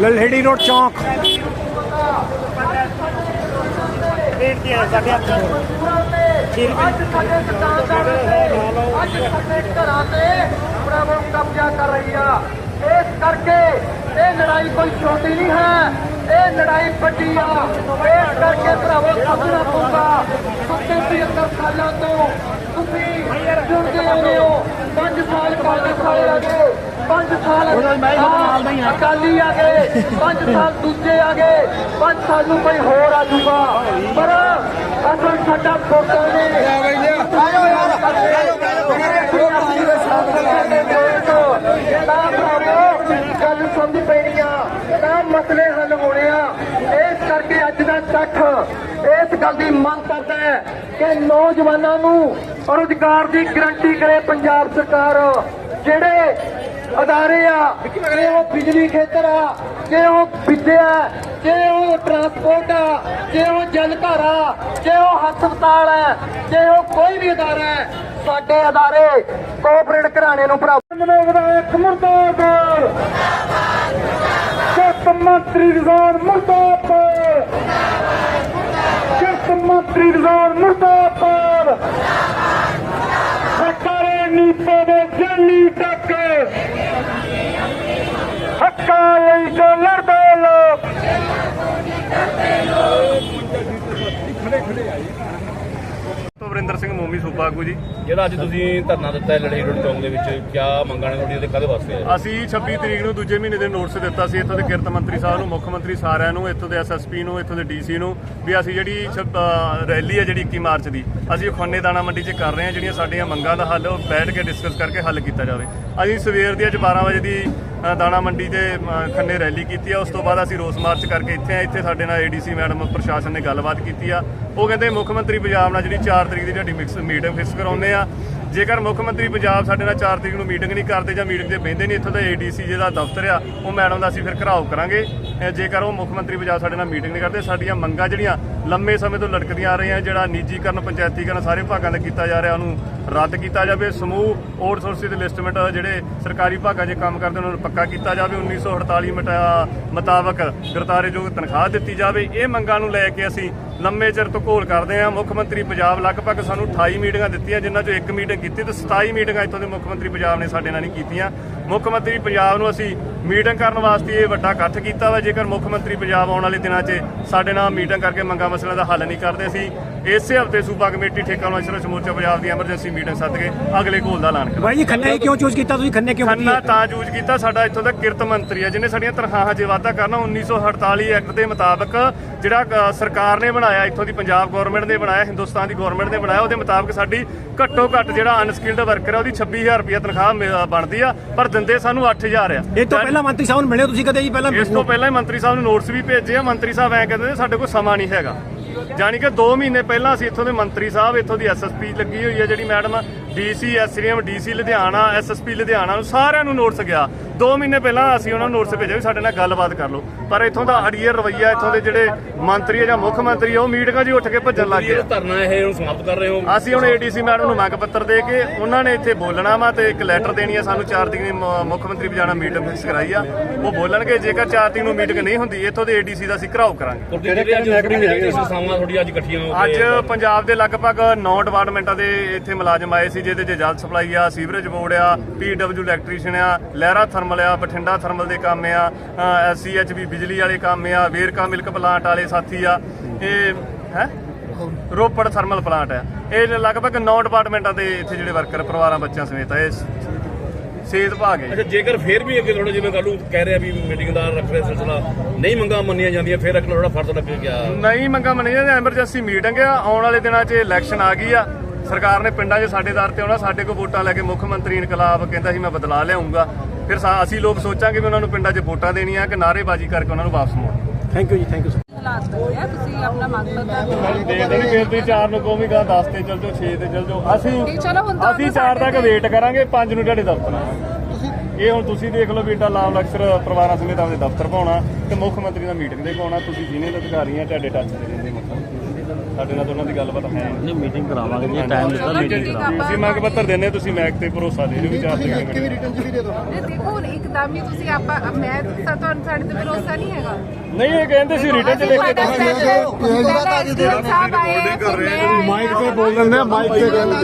Lalheri road ਚੌਂਕ ਅੱਜ ਸਾਡੇ ਦੁਕਾਨਦਾਰ ਨੇ ਅੱਜ ਸਾਡੇ ਘਰਾਂ ਤੇ ਪ੍ਰਭੂ ਕਬਜ਼ਾ ਕਰ ਰਹੀ ਆ ਇਸ ਕਰਕੇ ਇਹ ਲੜਾਈ ਕੋਈ ਛੋਟੀ ਨਹੀਂ ਹੈ ਇਹ ਲੜਾਈ ਵੱਡੀ ਆ ਵਾਲੇ ਆ ਗਏ 5 ਸਾਲ ਅਕਾਲੀ ਆ ਗਏ 5 ਸਾਲ ਦੂਜੇ ਆ ਗਏ 5 ਸਾਲ ਨੂੰ ਕੋਈ ਹੋਰ ਆ ਪਰ ਅਸਲ ਸਾਡਾ ਫੋਟੋ ਨੇ ਆਇਓ ਯਾਰ ਗੱਲ ਸਮਝ ਪੈਣੀ ਆ ਤਾਂ ਮਸਲੇ ਹੱਲ ਹੋਣੇ ਆ। ਇਸ ਕਰਕੇ ਅੱਜ ਦਾ ਇਕੱਠ ਇਸ ਗੱਲ ਦੀ ਮੰਗ ਕਰਦਾ ਹੈ ਕਿ ਨੌਜਵਾਨਾਂ ਨੂੰ ਰੁਜ਼ਗਾਰ ਦੀ ਗਰੰਟੀ ਕਰੇ ਪੰਜਾਬ ਸਰਕਾਰ। ਜਿਹੜੇ ਅਦਾਰੇ ਆ, ਜੇ ਉਹ ਬਿਜਲੀ ਖੇਤਰ ਆ, ਜੇ ਉਹ ਵਿਦਿਆ ਜੇ ਉਹ ਟਰਾਂਸਪੋਰਟ ਆ, ਜੇ ਉਹ ਜਲ ਘਰ ਆ, ਜੇ ਉਹ ਹਸਪਤਾਲ ਹੈ ਜੇ ਉਹ ਕੋਈ ਵੀ ਅਦਾਰਾ ਹੈ ਸਾਡੇ ਅਦਾਰੇ ਕੋਆਪਰੇਟ ਘਰਾਣੇ ਨੂੰ ਭਰਾ ਵਿਧਾਇਕ ਮੁਰਦਾਬਾਦ। ਮੁਰਦਾਬਾਦ ਮੰਤਰੀ ਰਿਜ਼ਾਨ ਮੁਰਦਾਬਾਦ। ਮੁਰਦਾਬਾਦ ਮੰਤਰੀ ਰਿਜ਼ਾਨ ਮੁਰਦਾਬਾਦ। ਹੱਕਾਰੇ ਨੀਪੇ ਦੇ ਜੱਲੀ ਤੱਕ ਹੱਕਾਂ ਲਈ ਜੋ ਵਰਿੰਦਰ ਸਿੰਘ ਮੋਮੀ ਸੂਬਾ ਆਗੂ ਜੀ। ਜਿਹੜਾ ਅੱਜ ਤੁਸੀਂ ਧਰਨਾ ਦਿੱਤਾ ਹੈ ਲੜਾਈ ਰੋਡ ਚੌਂਕ ਦੇ ਵਿੱਚ ਕਿਆ ਮੰਗਾਂ ਨੇ ਤੁਹਾਡੀਆਂ ਤੇ ਕਾਹਦੇ ਵਾਸਤੇ ਹੈ? ਅਸੀਂ 26 ਤਰੀਕ ਨੂੰ ਦੂਜੇ ਮਹੀਨੇ ਦੇ ਨੋਟਿਸ ਦਿੱਤਾ ਸੀ ਇੱਥੋਂ ਦੇ ਕਿਰਤ ਮੰਤਰੀ ਸਾਹਿਬ ਨੂੰ ਮੁੱਖ ਮੰਤਰੀ ਸਾਰਿਆਂ ਨੂੰ ਇੱਥੋਂ ਦੇ ਐਸਐਸਪੀ ਨੂੰ ਇੱਥੋਂ ਦੇ ਡੀਸੀ ਨੂੰ ਵੀ ਅਸੀਂ ਜਿਹੜੀ ਰੈਲੀ ਹੈ ਜਿਹੜੀ 21 ਮਾਰਚ ਦੀ ਅਸੀਂ ਖੋਨੇ ਦਾਣਾ ਮੰਡੀ 'ਚ ਕਰ ਰਹੇ ਹਾਂ ਜਿਹੜੀਆਂ ਸਾਡੀਆਂ ਮੰਗਾਂ ਦਾ ਹੱਲ ਉਹ ਬੈਠ ਕੇ ਡਿਸਕਸ ਕਰਕੇ ਹੱਲ ਕੀਤਾ ਜਾਵੇ। ਅਸੀਂ ਸਵੇਰ ਦੀ ਅੱਜ 12 ਵਜੇ ਦੀ ਦਾਣਾ ਮੰਡੀ ਦੇ ਖੰਨੇ ਰੈਲੀ ਕੀਤੀ ਆ ਉਸ ਤੋਂ ਬਾਅਦ ਅਸੀਂ ਰੋਸ ਮਾਰਚ ਕਰਕੇ ਇੱਥੇ ਆ ਇੱਥੇ ਸਾਡੇ ਨਾਲ ਏਡੀਸੀ ਮੈਡਮ ਪ੍ਰਸ਼ਾਸਨ ਨੇ ਗੱਲਬਾਤ ਕੀਤੀ ਆ। ਉਹ ਕਹਿੰਦੇ ਮੁੱਖ ਮੰਤਰੀ ਪੰਜਾਬ ਨਾਲ ਜਿਹੜੀ 4 ਤਰੀਕ ਦੀ ਤੁਹਾਡੀ ਮਿਕਸ ਮੀਟਿੰਗ ਫਿਕਸ ਕਰਾਉਂਦੇ ਆ। ਜੇਕਰ ਮੁੱਖ ਮੰਤਰੀ ਪੰਜਾਬ ਸਾਡੇ ਨਾਲ 4 ਤਰੀਕ ਨੂੰ ਮੀਟਿੰਗ ਨਹੀਂ ਕਰਦੇ ਜਾਂ ਮੀਟਿੰਗ ਤੇ ਬਹਿੰਦੇ ਨਹੀਂ, ਇੱਥੋਂ ਦਾ ਏਡੀਸੀ ਜਿਹਦਾ ਦਫ਼ਤਰ ਆ, ਉਹ ਮੈਡਮ ਦਾ ਅਸੀਂ ਫਿਰ ਘਰਾਓ ਕਰਾਂਗੇ। ਜੇਕਰ ਉਹ ਮੁੱਖ ਮੰਤਰੀ ਪੰਜਾਬ ਸਾਡੇ ਨਾਲ ਮੀਟਿੰਗ ਨਹੀਂ ਕਰਦੇ, ਸਾਡੀਆਂ ਮੰਗਾਂ ਜਿਹੜੀਆਂ ਲੰਮੇ ਸਮੇਂ ਤੋਂ ਲਟਕਦੀਆਂ ਆ ਰਹੀਆਂ, ਜਿਹੜਾ ਨਿੱਜੀਕਰਨ, ਪੰਚਾਇਤੀਕਰਨ ਸਾਰੇ ਭਾਗਾਂ ਦਾ ਕੀਤਾ ਜਾ ਰਿਹਾ, ਉਹਨੂੰ ਰੱਦ ਕੀਤਾ ਜਾਵੇ। ਸਮੂਹ ਆਊਟਸੋਰਸਿੰਗ ਦੇ ਲਿਸਟਮੈਂਟ ਜਿਹੜੇ ਸਰਕਾਰੀ ਭਾਗਾਂ 'ਚ ਕੰਮ ਕਰਦੇ ਉਹਨਾਂ ਨੂੰ ਪੱਕਾ ਕੀਤਾ ਜਾਵੇ। 1948 ਮਟਾ- ਮੁਤਾਬਕ ਗਰਤਾਰੇਯੋਗ ਤਨਖਾਹ ਦਿੱਤੀ ਜਾਵੇ। ਇਹ ਮੰਗਾਂ ਨੂੰ ਲੈ ਕੇ ਅਸੀਂ ਲੰਮੇ ਚਿਰ ਤੋਂ ਘੋਲ ਕਰਦੇ ਹਾਂ। ਮੁੱਖ ਮੰਤਰੀ ਪੰਜਾਬ ਲਗਭਗ ਸਾਨੂੰ 28 ਮੀਟਿੰਗਾਂ ਦਿੱਤੀਆਂ, ਜਿਨ੍ਹਾਂ ਚੋਂ ਇੱਕ ਮੀਟਿੰਗ ਕੀਤੀ ਤੇ 27 ਮੀਟਿੰਗਾਂ ਇੱਥੋਂ ਦੇ ਮੁੱਖ ਮੰਤਰੀ ਪੰਜਾਬ ਨੇ ਸਾਡੇ ਨਾਲ ਨਹੀਂ ਕੀਤੀਆਂ। ਮੁੱਖ ਮੰਤਰੀ ਪੰਜਾਬ ਨੂੰ ਅਸੀਂ ਮੀਟਿੰਗ ਕਰਨ ਵਾਸਤੇ ਇਹ ਵੱਡਾ ਇਕੱਠ ਕੀਤਾ ਵਾ। ਜੇਕਰ ਮੁੱਖ ਮੰਤਰੀ ਪੰਜਾਬ ਆਉਣ ਵਾਲੇ ਦਿਨਾਂ 'ਚ ਸਾਡੇ ਨਾਲ ਮੀਟਿੰਗ ਕਰਕੇ ਮੰਗਾਂ ਮਸਲਿਆਂ ਦਾ ਹੱਲ ਨਹੀਂ ਕਰਦੇ ਅਸੀਂ ਇਸੇ ਹਫ਼ਤੇ ਸੂਬਾ ਕਮੇਟੀ ਠੇਕਾ ਨਵਾਂ ਸਮੂਚਾ ਪੰਜਾਬ ਦੀ ਐਮਰਜੈਂਸੀ ਮੀਟਿੰਗ ਸੱਦ ਕੇ ਅਗਲੇ ਘੋਲ ਦਾ ਐਲਾਨ ਕਰਾਂਗੇ। ਭਾਈ ਜੀ ਖੰਨੇ ਕਿਉਂ ਚੂਜ਼ ਕੀਤਾ? ਤੁਸੀਂ ਖੰਨੇ ਕਿਉਂ ਖੰਨਾ? ਤਾਂ ਯੂਜ਼ ਕੀਤਾ ਸਾਡਾ ਇੱਥੋਂ ਦਾ ਕਿਰਤ ਮੰਤਰੀ ਹੈ ਜਿਹਨੇ ਸਾਡੀਆਂ ਤਨਖਾਹਾਂ 'ਚ ਵਾਧਾ ਕਰਨਾ 1948 ਐਕਟ ਦੇ ਮੁਤਾਬਕ ਜਿਹੜਾ ਸਰਕਾਰ ਨੇ ਬਣਾਇਆ ਇੱਥੋਂ ਦੀ ਪੰਜਾਬ ਗਵਰਨਮੈਂਟ ਨੇ ਬਣਾਇਆ ਹਿੰਦੁਸਤਾਨ ਦੀ ਗਵਰਨਮੈਂਟ ਨੇ ਬਣਾਇਆ ਉਹਦੇ ਮੁਤਾਬਕ ਸਾਡੀ ਘੱਟੋ ਘੱਟ ਜਿਹੜਾ ਅਨਸਕਿਲਡ ਵਰਕਰ ਹੈ ਉਹਦੀ 26000 ਰੁਪਏ ਤਨਖਾਹ ਬਣਦੀ ਆ ਪਰ ਦਿੰਦੇ ਸਾਨੂੰ 8000 ਆ। ਇਹ ਤੋਂ ਪਹਿਲਾਂ ਮੰਤਰੀ ਸਾਹਿਬ ਨੂੰ ਮਿਲੇ ਹੋ ਤੁਸੀਂ ਕਦੇ ਜੀ ਪਹਿਲਾਂ? ਇਸ ਤੋਂ ਪਹਿਲਾਂ ਹੀ ਮੰਤਰੀ ਸਾਹਿਬ ਨੂੰ ਨੋਟਿਸ ਵੀ ਭੇਜੇ ਆ। ਮੰਤਰੀ ਸਾਹਿਬ ਐਂ ਕਹਿੰਦੇ ਨੇ ਸਾਡੇ ਕੋਲ ਸਮਾਂ ਨਹੀਂ ਹੈਗਾ। ਜਾਣੀ ਕਿ 2 ਮਹੀਨੇ ਪਹਿਲਾਂ ਅਸੀਂ ਇੱਥੋਂ ਦੇ ਮੰਤਰੀ ਸਾਹਿਬ, ਇੱਥੋਂ ਦੀ ਐਸਐਸਪੀ ਲੱਗੀ ਹੋਈ ਹੈ ਜਿਹੜੀ ਮੈਡਮ ਡੀਸੀ ਐਸਰੀਐਮ ਡੀਸੀ ਲੁਧਿਆਣਾ ਐਸਐਸਪੀ ਲੁਧਿਆਣਾ ਨੂੰ ਸਾਰਿਆਂ ਨੂੰ ਨੋਟਿਸ ਗਿਆ। 2 ਮਹੀਨੇ ਪਹਿਲਾਂ ਅਸੀਂ ਉਹਨਾਂ ਨੂੰ ਨੋਟਿਸ ਭੇਜਿਆ ਵੀ ਸਾਡੇ ਨਾਲ ਗੱਲਬਾਤ ਕਰ ਲਓ। ਪਰ ਇੱਥੋਂ ਦਾ ਅੜੀਅਰ ਰਵਈਆ ਇੱਥੋਂ ਦੇ ਜਿਹੜੇ ਮੰਤਰੀ ਜਾਂ ਮੁੱਖ ਮੰਤਰੀ ਆ ਉਹ ਮੀਟਿੰਗਾਂ 'ਚ ਉੱਠ ਕੇ ਭੱਜਣ ਲੱਗ ਗਏ ਇਹ ਧਰਨਾ ਇਹ ਹੁਣ ਸਮਾਪਤ ਕਰ ਰਹੇ ਹੋ। ਅਸੀਂ ਹੁਣ ਏਡੀਸੀ ਮੈਡਮ ਨੂੰ ਮੰਗ ਪੱਤਰ ਦੇ ਕੇ ਉਹਨਾਂ ਨੇ ਇੱਥੇ ਬੋਲਣਾ ਵਾ ਤੇ ਇੱਕ ਲੈਟਰ ਦੇਣੀ ਆ ਸਾਨੂੰ 4 ਤਰੀਕ ਨੂੰ ਮੁੱਖ ਮੰਤਰੀ ਬਜਾਣਾ ਮੀਟਿੰਗ ਫਿਕਸ ਕਰਾਈ ਆ। ਉਹ ਬੋਲਣਗੇ ਜੇਕਰ 4 ਤਰੀਕ ਨੂੰ ਮੀਟਿੰਗ ਨਹੀਂ ਹੁੰਦੀ ਇੱਥੋਂ ਦੇ ਏਡੀਸੀ ਦਾ ਅਸੀਂ ਘਰਾਓ ਕਰਾਂਗੇ। ਅੱਜ ਜਿਹੜੀ ਸੰਸਥਾਵਾਂ ਤੁਹਾਡੀ ਅੱਜ ਇਕੱਠੀਆਂ ਹੋ ਅੱਜ ਕੇ ਪੰਜਾਬ ਦੇ ਲਗਭਗ 9 ਡਿਪਾਰਟਮੈਂਟਾਂ ਦੇ ਇੱਥੇ ਮੁਲਾਜ਼ਮ ਆਏ ਸੀ ਜਿਹਦੇ 'ਚ ਜਲ ਸਪਲਾਈ ਆ ਸੀਵਰੇਜ ਬੋਰਡ ਆ ਪੀਡਬਲਯੂ ਇਲੈਕਟ੍ਰੀਸ਼ੀਅਨ ਆ ਲਹਿਰਾ ਥਰਮਲ ਆ ਬਠਿੰਡਾ ਥਰਮਲ ਦੇ ਕੰਮ ਆ ਐਸਸੀਐਚਬੀ ਬਿਜਲੀ ਵਾਲੇ ਕੰਮ ਆ ਵੇਰਕਾ ਮਿਲਕ ਪਲਾਂਟ ਵਾਲੇ ਸਾਥੀ ਆ ਇਹ ਹੈ? ਰੋਪੜ ਥਰਮਲ ਪਲਾਂਟ ਆ। ਇਹ ਲਗਭਗ 9 ਡਿਪਾਰਟਮੈਂਟਾਂ ਦੇ ਇੱਥੇ ਜਿਹੜੇ ਵਰਕਰ ਪਰਿਵਾਰਾਂ ਬੱਚਿਆਂ ਸਮੇਤ ਆ। ਇਹ ਸੇਧ ਭਾਗ ਹੈ। ਅੱਛਾ ਜੇਕਰ ਫੇਰ ਵੀ ਅੱਗੇ ਥੋੜਾ ਜਿਵੇਂ ਕੱਲੂ ਕਹਿ ਰਿਹਾ ਵੀ ਮੀਟਿੰਗ ਦਾ ਰੱਖ ਰਹੇ ਸਿਲਸਿਲਾ ਨਹੀਂ ਮੰਗਾਂ ਮੰਨੀਆਂ ਜਾਂਦੀਆਂ ਫੇਰ ਅਗਲਾ ਥੋੜਾ ਫਰਜ਼ ਲੱਗ ਗਿਆ ਨਹੀਂ ਮੰਗਾ ਮੰਨੀਆਂ ਐਮਰਜੈਂਸੀ ਮੀਟਿੰਗ ਆ ਆਉਣ ਵਾਲੇ ਦਿਨਾਂ 'ਚ ਇਲੈਕਸ਼ਨ ਆ ਗਈ ਆ। ਸਰਕਾਰ ਨੇ ਪਿੰਡਾਂ 'ਚ ਸਾਡੇ ਦਰ ਤੇ ਆਉਣਾ ਸਾਡੇ ਕੋਲ ਵੋਟਾਂ ਲੈ ਕੇ ਮੁੱਖ ਮੰਤਰੀ ਇਨਕਲਾਬ ਕਹਿੰਦਾ ਸੀ ਮੈਂ ਬਦਲਾ ਲਿਆਉਂਗਾ। ਫਿਰ ਸਾ- ਅਸੀਂ ਲੋਕ ਸੋਚਾਂਗੇ ਵੀ ਉਹਨਾਂ ਨੂੰ ਪਿੰਡਾਂ 'ਚ ਵੋਟਾਂ ਦੇਣੀਆਂ ਕਿ ਨਾਅਰੇਬਾਜ਼ੀ ਕਰਕੇ ਉਹਨਾਂ ਨੂੰ ਵਾਪਸ ਮੋੜਨਾ। Thank you ji thank you sir ਹਾਲਾਤ ਤੁਸੀਂ ਆਪਣਾ ਮੰਗ ਪੱਤਰ। ਦੇ ਦੇਣੀ ਫਿਰ ਤੁਸੀਂ 4 ਨੂੰ ਕਹੋਗੇ ਗਾ 10 ਤੇ ਚੱਲ ਜਾਓ 6 ਤੇ ਚੱਲ ਜਾਓ। ਅਸੀਂ ਅਸੀਂ ਉਹਨੂੰ 4 ਤੱਕ ਵੇਟ ਕਰਾਂਗੇ 5 ਨੂੰ ਤੁਹਾਡੇ ਦਫ਼ਤਰ ਇਹ ਹੁਣ ਤੁਸੀਂ ਦੇਖ ਲਓ ਵੀ ਏਡਾ ਲਾਮ ਅਕਸਰ ਪਰਿਵਾਰਾਂ ਸਮੇਤ ਆਪਦੇ ਦਫ਼ਤਰ ਪਾਉਣਾ ਤੇ ਮੁੱਖ ਮੰਤਰੀ ਦਾ ਮੀਟਿੰਗ ਦੇ ਪਾਉਣਾ ਤੁਸੀਂ ਸੀਨੀਅਰ ਅਧਿਕਾਰੀ ਆ ਤੁਹਾਡੇ ਟੱਚ ਮਤਲਬ ਸਾਡੇ ਨਾਲ ਤਾਂ ਉਹਨਾਂ ਦੀ ਗੱਲਬਾਤ ਹੈ। ਨਹੀਂ ਮੀਟਿੰਗ ਕਰਾਵਾਂਗੇ ਜੀ ਟਾਈਮ ਦਿੱਤਾ ਮੀਟਿੰਗ ਕਰਾਵਾਂਗੇ। ਤੁਸੀਂ ਮੰਗ ਪੱਤਰ ਦਿੰਦੇ ਤੁਸੀਂ ਮੈਕ ਤੇ ਭਰੋਸਾ ਦੇ ਰਹੇ ਹੋ ਵੀ ਚਾਰ ਤਰੀਕ ਨੂੰ ਨਹੀਂ, ਦੇਖੋ ਹੁਣ ਇੱਕਦਮ ਹੀ ਤੁਸੀਂ ਆਪਾਂ ਮੈਂ ਤਾਂ ਤੁਹਾਨੂੰ ਸਾਡੇ ਤੇ ਭਰੋਸਾ ਨਹੀਂ ਹੈਗਾ। ਨਹੀਂ ਇਹ ਕਹਿੰਦੇ ਸੀ ਰਿਟਰਨ ਚ ਲਿਖ ਕੇ ਦੇਵਾਂਗੇ ਮਾਈਕ ਤੇ ਬੋਲ ਦਿੰਦੇ ਆ ਮਾਈਕ ਤੇ ਗੱਲ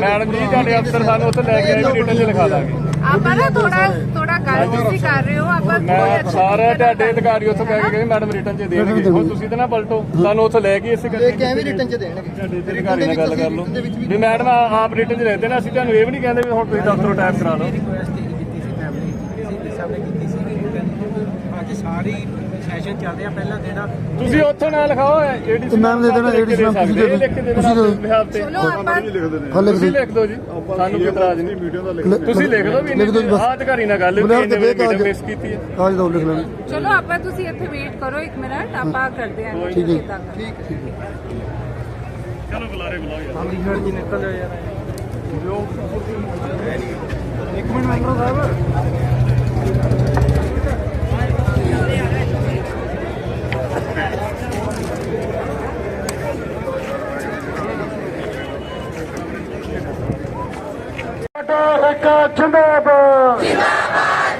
ਮੈਡਮ ਜੀ ਤੁਹਾਡੇ ਅਫਸਰ ਸਾਨੂੰ ਉੱਥੇ ਲੈ ਕੇ ਆਏ ਰਿਟਰਨ ਚ ਲਿਖਾ ਦਾਂਗੇ। ਆਪਾਂ ਨਾ ਥੋੜਾ ਗੱਲ ਤੁਸੀਂ ਕਰ ਰਹੇ ਹੋ ਆਪਾਂ ਕੋਈ ਅੱਛੀ ਸਾਰੇ ਤੁਹਾਡੇ ਅਧਿਕਾਰੀ ਉੱਥੋਂ ਕਹਿ ਕੇ ਗਏ ਮੈਡਮ ਰਿਟਰਨ ਚ ਦੇਣਗੇ। ਹੁਣ ਤੁਸੀਂ ਤੇ ਨਾ ਪਲਟੋ ਸਾਨੂੰ ਉੱਥੇ ਲੈ ਕੇ ਇਸੇ ਕਰਕੇ ਕਿਵੇਂ ਰਿਟਰਨ ਚ ਦੇਣਗੇ? ਤੁਹਾਡੇ ਅਧਿਕਾਰੀ ਨਾਲ ਗੱਲ ਕਰ ਲਓ। ਵੀ ਮੈਡਮ ਆਪ ਰਿਟਰਨ ਚ ਲੈਂਦੇ ਨੇ ਅਸੀਂ ਤੁਹਾਨੂੰ ਇਹ ਵੀ ਨਹੀਂ ਕਹਿੰਦੇ ਵੀ ਹੁਣ ਤੁਸੀਂ ਦਫ਼ਤਰੋਂ ਟਾਈਪ ਕਰਾ ਲਓ। ਅੱਜ ਸਾਰੀ ਸੈਸ਼ਨ ਚੱਲ ਰਿਹਾ ਪਹਿਲਾਂ ਜਿਹੜਾ ਤੁਸੀਂ ਉੱਥੋਂ ਨਾ ਲਿਖਾਓ ਏਡੀਸੀ ਮੈਮ ਦੇ ਦੇਣਾ, ADC ਮੈਮ ਤੁਸੀਂ ਦੇ ਦਿਓ। ਦੇ ਤੇ ਚਲੋ ਆਪਾਂ ਹਲੇ ਤੁਸੀਂ ਲਿਖ ਦਿਓ ਜੀ। ਸਾਨੂੰ ਕੋਈ ਇਤਰਾਜ਼ ਨਹੀਂ। ਵੀਡੀਓ ਦਾ ਲਿਖ ਤੁਸੀਂ ਲਿਖ ਦਿਓ ਵੀ ਲਿਖ ਦਿਓ ਜੀ ਬਸ। ਆਹ ਅਧਿਕਾਰੀ ਨਾਲ ਗੱਲ ਹੋਈ ਇਹਨੇ ਕਾਗਜ਼। ਮਿਸ ਕੀਤੀ ਹੈ। ਕਾਜ ਦੋ ਲਿਖ ਲੈਣ। ਚਲੋ ਆਪਾਂ ਤੁਸੀਂ ਇੱਥੇ ਵੇਟ ਕਰੋ ਇੱਕ ਮਿੰਟ ਆਪਾਂ ਕਰਦੇ ਹਾਂ। ਠੀਕ ਹੈ। ਚਲੋ ਬੁਲਾਰੇ ਬੁਲਾਓ ਯਾਰ। ਇੱਕ ਜਿੰਦਾਬਾਦ ਜਿੰਦਾਬਾਦ।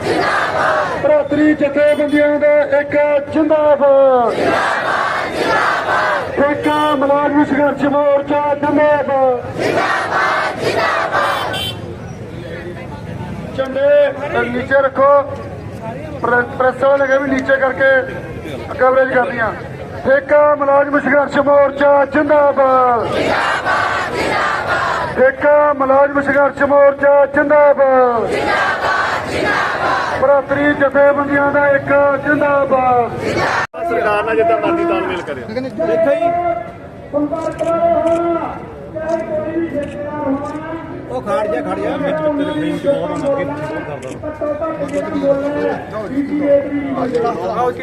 ਜਿੰਦਾਬਾਦ ਭਰਾਤਰੀ ਜਥੇਬੰਦੀਆਂ ਦਾ ਇੱਕ ਜਿੰਦਾਬਾਦ। ਜਿੰਦਾਬਾਦ ਜਿੰਦਾਬਾਦ। ਇੱਕ ਮੁਲਾਜ਼ਮ ਸੰਘਰਸ਼ ਮੋਰਚਾ ਜਿੰਦਾਬਾਦ। ਜਿੰਦਾਬਾਦ ਜਿੰਦਾਬਾਦ। ਝੰਡੇ ਨੀਚੇ ਰੱਖੋ। ਪ੍ਰੈ- ਪ੍ਰੈਸ ਵਾਲੇ ਕਹੇ ਵੀ ਨੀਚੇ ਕਰਕੇ ਕਵਰੇਜ ਕਰਦੀਆਂ ਠੇਕਾ ਮੁਲਾਜ਼ਮ ਸੰਘਰਸ਼ ਮੋਰਚਾ ਜਿੰਦਾਬਾਦ। ਠੇਕਾ ਮੁਲਾਜ਼ਮ ਸੰਘਰਸ਼ ਮੋਰਚਾ, ਜਿੰਦਾਬਾਦ। ਜਿੰਦਾਬਾਦ ਜਿੰਦਾਬਾਦ ਭਰਾਤਰੀ ਜਥੇਬੰਦੀਆਂ ਦਾ ਇੱਕ ਜਿੰਦਾਬਾਦ। ਸਰਕਾਰ ਨਾਲ ਜਿੱਦਾਂ ਮਰਜ਼ੀ ਤਾਲਮੇਲ ਕਰਿਓ ਦੇਖੋ ਜੀ। ਉਹ ਖੜ ਜਾ ਖੜ ਜਾ। ਵਿੱਚ ਵਿੱਚ ਤੇਰੇ ਚ ਬਹੁਤ ਆਉਂਦਾ ਅੱਗੇ ਕਰਦਾ ਆਓ ਜੀ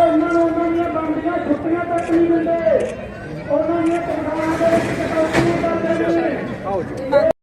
ਇਹਨਾਂ ਨੂੰ ਬੰਦੀਆਂ ਛੁੱਟੀਆਂ ਤੱਕ ਨਹੀਂ ਦਿੰਦੇ ਉਹਨਾਂ ਦੀਆਂ ਤਨਖਾਹਾਂ ਦੇ ਵਿੱਚ ਕਟੌਤੀ ਕਰਦੇ ਨੇ।